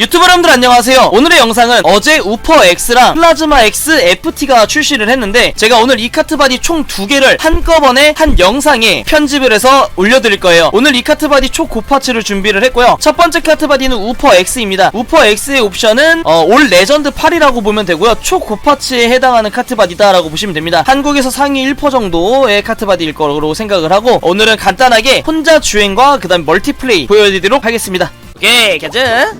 유튜브 여러분들 안녕하세요. 오늘의 영상은 어제 우퍼 X랑 플라즈마 X FT가 출시를 했는데 제가 오늘 이 카트바디 총 두 개를 한꺼번에 한 영상에 편집을 해서 올려드릴 거예요. 오늘 이 카트바디 초 고파츠를 준비를 했고요. 첫 번째 카트바디는 우퍼 X입니다. 우퍼 X의 옵션은 어, 올 레전드 8이라고 보면 되고요. 초 고파츠에 해당하는 카트바디다 라고 보시면 됩니다. 한국에서 상위 1% 정도의 카트바디일 거로 생각을 하고 오늘은 간단하게 혼자 주행과 그 다음 멀티플레이 보여드리도록 하겠습니다. 오케이 가자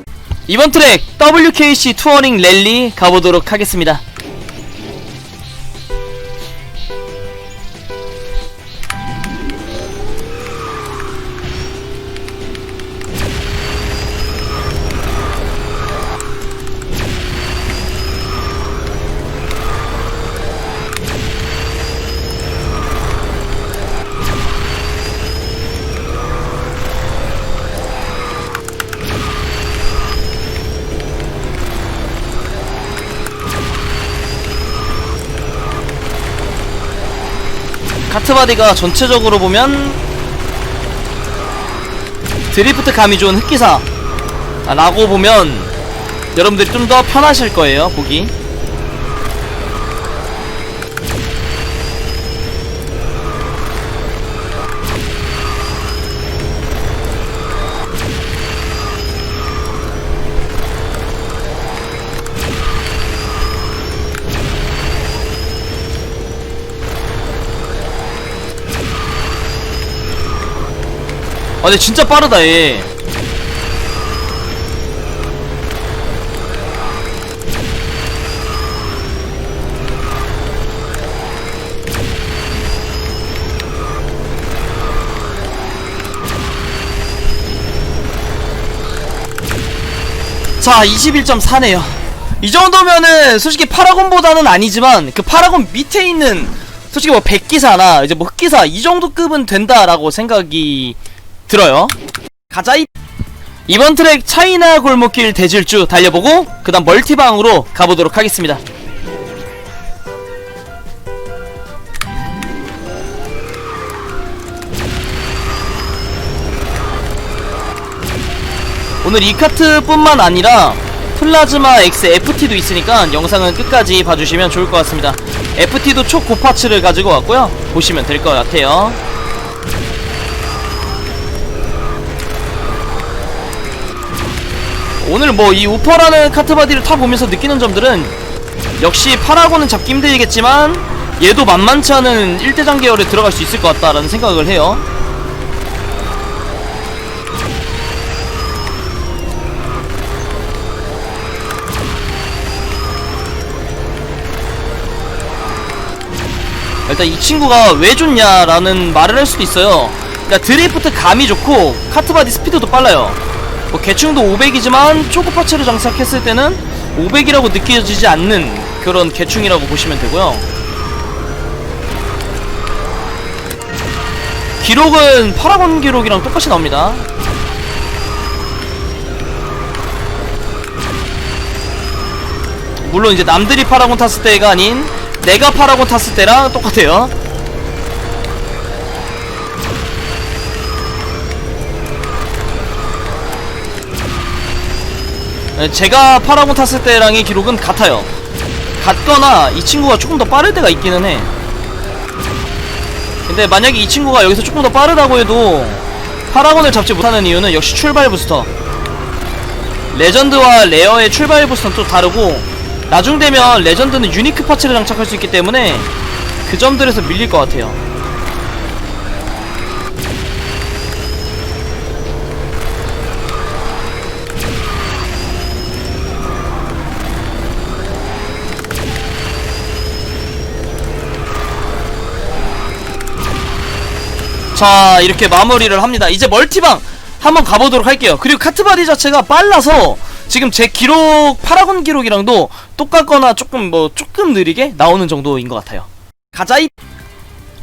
이번 트랙 WKC 투어링 랠리 가보도록 하겠습니다. 카트바디가 전체적으로 보면 드리프트 감이 좋은 흑기사 아, 라고 보면 여러분들이 좀 더 편하실 거예요 보기 아 근데 진짜 빠르다 얘 자, 21.4네요. 이 정도면은 솔직히 파라곤보다는 아니지만 그 파라곤 밑에 있는 솔직히 뭐 백기사나 이제 뭐 흑기사 이 정도 급은 된다라고 생각이 들어요. 가자 이 이번 트랙 차이나 골목길 대질주 달려보고 그 다음 멀티방으로 가보도록 하겠습니다. 오늘 이 카트뿐만 아니라 플라즈마 X FT도 있으니까 영상은 끝까지 봐주시면 좋을 것 같습니다. FT도 초고파츠를 가지고 왔고요. 보시면 될 것 같아요. 오늘 뭐 이 우퍼라는 카트바디를 타보면서 느끼는 점들은 역시 파라곤은 잡기 힘들겠지만 얘도 만만치 않은 1대장 계열에 들어갈 수 있을 것 같다라는 생각을 해요. 일단 이 친구가 왜 좋냐라는 말을 할 수도 있어요. 그러니까 드리프트 감이 좋고 카트바디 스피드도 빨라요. 뭐 개충도 500이지만 초고 파츠를 장착했을 때는 500이라고 느껴지지 않는 그런 개충이라고 보시면 되고요. 기록은 파라곤 기록이랑 똑같이 나옵니다. 물론 이제 남들이 파라곤 탔을 때가 아닌 내가 파라곤 탔을 때랑 똑같아요. 제가 파라곤 탔을 때랑의 기록은 같아요. 같거나 이 친구가 조금 더 빠를 때가 있기는 해. 근데 만약에 이 친구가 여기서 조금 더 빠르다고 해도 파라곤을 잡지 못하는 이유는 역시 출발 부스터. 레전드와 레어의 출발 부스터는 또 다르고 나중 되면 레전드는 유니크 파츠를 장착할 수 있기 때문에 그 점들에서 밀릴 것 같아요. 자 이렇게 마무리를 합니다. 이제 멀티방 한번 가보도록 할게요. 그리고 카트바디 자체가 빨라서 지금 제 기록 파라곤 기록이랑도 똑같거나 조금 뭐 조금 느리게 나오는 정도인 것 같아요. 가자이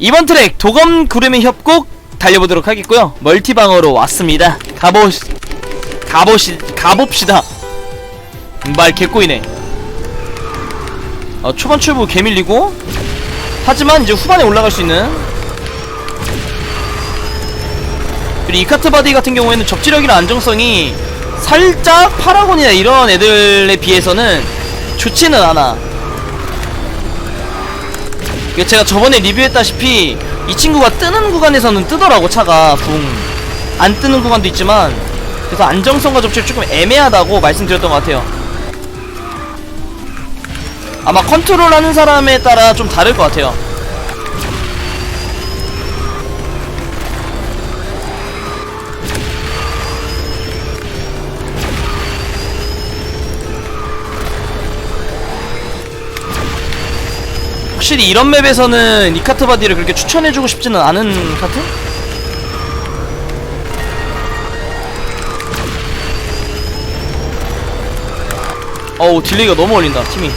이번 트랙 도검 구름의 협곡 달려보도록 하겠고요. 멀티방으로 왔습니다. 가보 가보시 가봅시다. 말 개꼬이네. 어, 초반 출부 개밀리고 하지만 이제 후반에 올라갈 수 있는 그리고 이카트 바디 같은 경우에는 접지력이나 안정성이 살짝 파라곤이나 이런 애들에 비해서는 좋지는 않아. 제가 저번에 리뷰했다시피 이 친구가 뜨는 구간에서는 뜨더라고 차가. 붕안 뜨는 구간도 있지만 그래서 안정성과 접촉이 조금 애매하다고 말씀드렸던 것 같아요. 아마 컨트롤하는 사람에 따라 좀 다를 것 같아요 확실히 이런 맵에서는 이 카트 바디를 그렇게 추천해주고 싶지는 않은 카트? 어우 딜레이가 너무 걸린다 팀이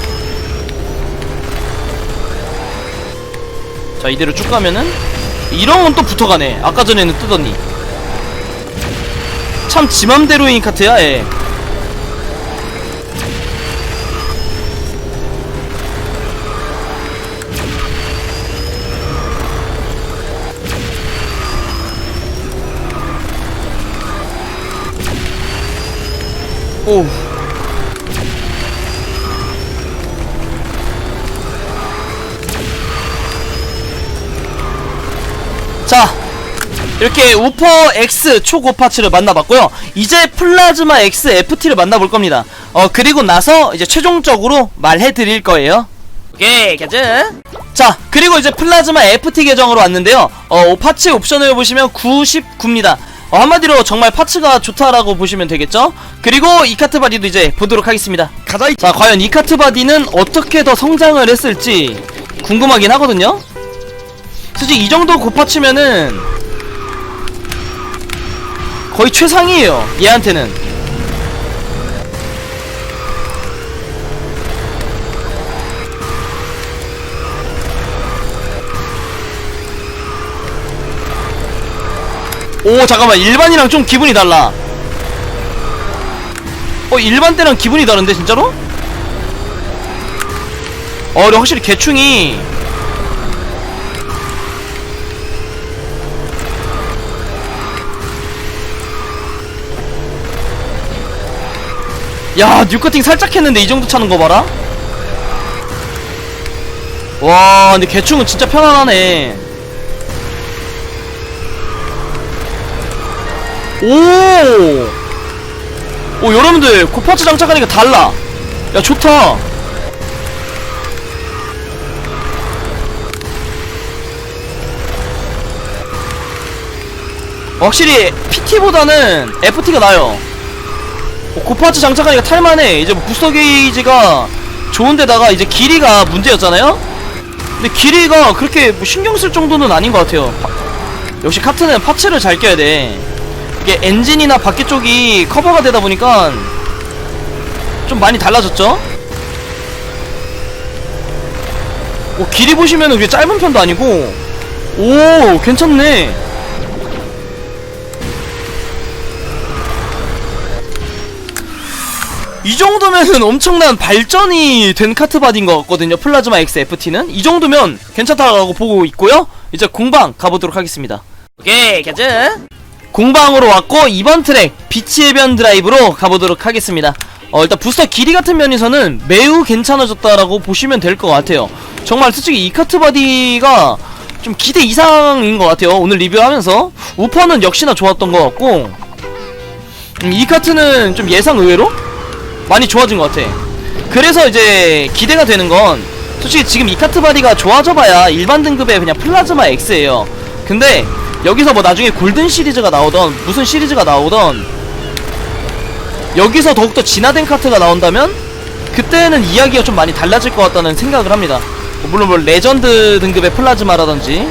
자 이대로 쭉 가면은 이런 건 또 붙어가네 아까 전에는 뜨더니 참 지맘대로인 카트야 예. 오. 자 이렇게 우퍼 X 초고파츠를 만나봤고요. 이제 플라즈마 X FT를 만나볼 겁니다. 어 그리고 나서 이제 최종적으로 말해드릴 거예요. 오케이 가자. 자 그리고 이제 플라즈마 FT 계정으로 왔는데요. 어 파츠 옵션을 보시면 99입니다 어, 한마디로 정말 파츠가 좋다라고 보시면 되겠죠? 그리고 이 카트 바디도 이제 보도록 하겠습니다. 가자 자 과연 이 카트 바디는 어떻게 더 성장을 했을지 궁금하긴 하거든요? 솔직히 이 정도 고파치면은 거의 최상이에요 얘한테는 오 잠깐만. 일반이랑 좀 기분이 달라. 어 일반 때랑 기분이 다른데 진짜로? 어 근데 확실히 개충이. 야 뉴커팅 살짝 했는데 이 정도 차는 거 봐라. 와 근데 개충은 진짜 편안하네 오! 오 여러분들 고파츠 장착하니까 달라. 야 좋다. 확실히 PT보다는 FT가 나요. 어, 고파츠 장착하니까 탈만해. 이제 뭐 부스터 게이지가 좋은데다가 이제 길이가 문제였잖아요? 근데 길이가 그렇게 뭐 신경 쓸 정도는 아닌 것 같아요. 파- 역시 카트는 파츠를 잘 껴야 돼 이게 엔진이나 바퀴 쪽이 커버가 되다 보니까 좀 많이 달라졌죠? 오, 길이 보시면은 그게 짧은 편도 아니고. 오 괜찮네. 이 정도면은 엄청난 발전이 된 카트바디인 것 같거든요 플라즈마 X FT는. 이 정도면 괜찮다고 보고 있고요. 이제 공방 가보도록 하겠습니다. 오케이 가자 공방으로 왔고 이번 트랙 비치 해변 드라이브로 가보도록 하겠습니다. 어 일단 부스터 길이 같은 면에서는 매우 괜찮아졌다라고 보시면 될 것 같아요. 정말 솔직히 이 카트 바디가 좀 기대 이상인 것 같아요. 오늘 리뷰하면서. 우퍼는 역시나 좋았던 것 같고. 음, 이 카트는 좀 예상 의외로 많이 좋아진 것 같아. 그래서 이제 기대가 되는 건 솔직히 지금 이 카트 바디가 좋아져봐야 일반 등급의 그냥 플라즈마 X예요. 근데 여기서 뭐 나중에 골든 시리즈가 나오던 무슨 시리즈가 나오던 여기서 더욱더 진화된 카트가 나온다면 그때는 이야기가 좀 많이 달라질 것 같다는 생각을 합니다. 뭐 물론 뭐 레전드 등급의 플라즈마라든지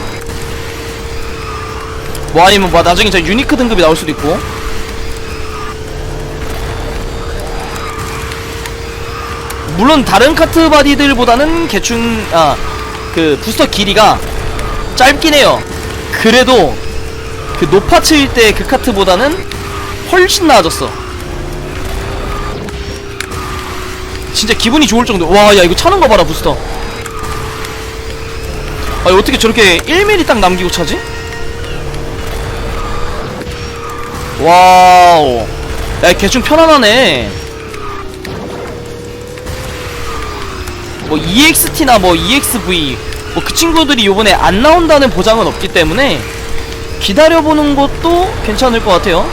뭐 아니면 뭐 나중에 저 유니크 등급이 나올 수도 있고. 물론 다른 카트 바디들보다는 개충 아 그 부스터 길이가 짧긴 해요 그래도 그 노파츠일 때그 카트보다는 훨씬 나아졌어. 진짜 기분이 좋을 정도 와 야 이거 차는 거 봐라 부스터. 아 어떻게 저렇게 1mm 딱 남기고 차지? 와우. 야 개충 편안하네. 뭐 EXT나 뭐 EXV 뭐 그 친구들이 요번에 안 나온다는 보장은 없기 때문에 기다려보는 것도 괜찮을 것 같아요.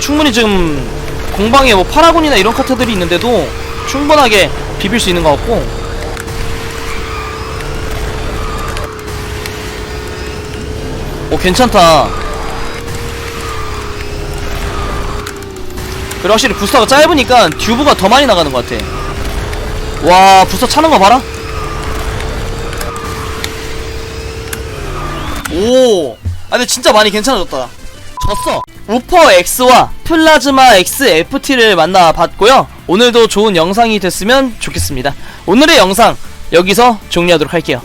충분히 지금 공방에 뭐 파라곤이나 이런 카트들이 있는데도 충분하게 비빌 수 있는 것 같고. 오 괜찮다 그리고 확실히 부스터가 짧으니까 듀브가 더 많이 나가는 것 같아. 와 부스터 차는 거 봐라. 오. 아 근데 진짜 많이 괜찮아졌다. 졌어. 우퍼 X와 플라즈마 X FT를 만나봤고요. 오늘도 좋은 영상이 됐으면 좋겠습니다. 오늘의 영상 여기서 종료하도록 할게요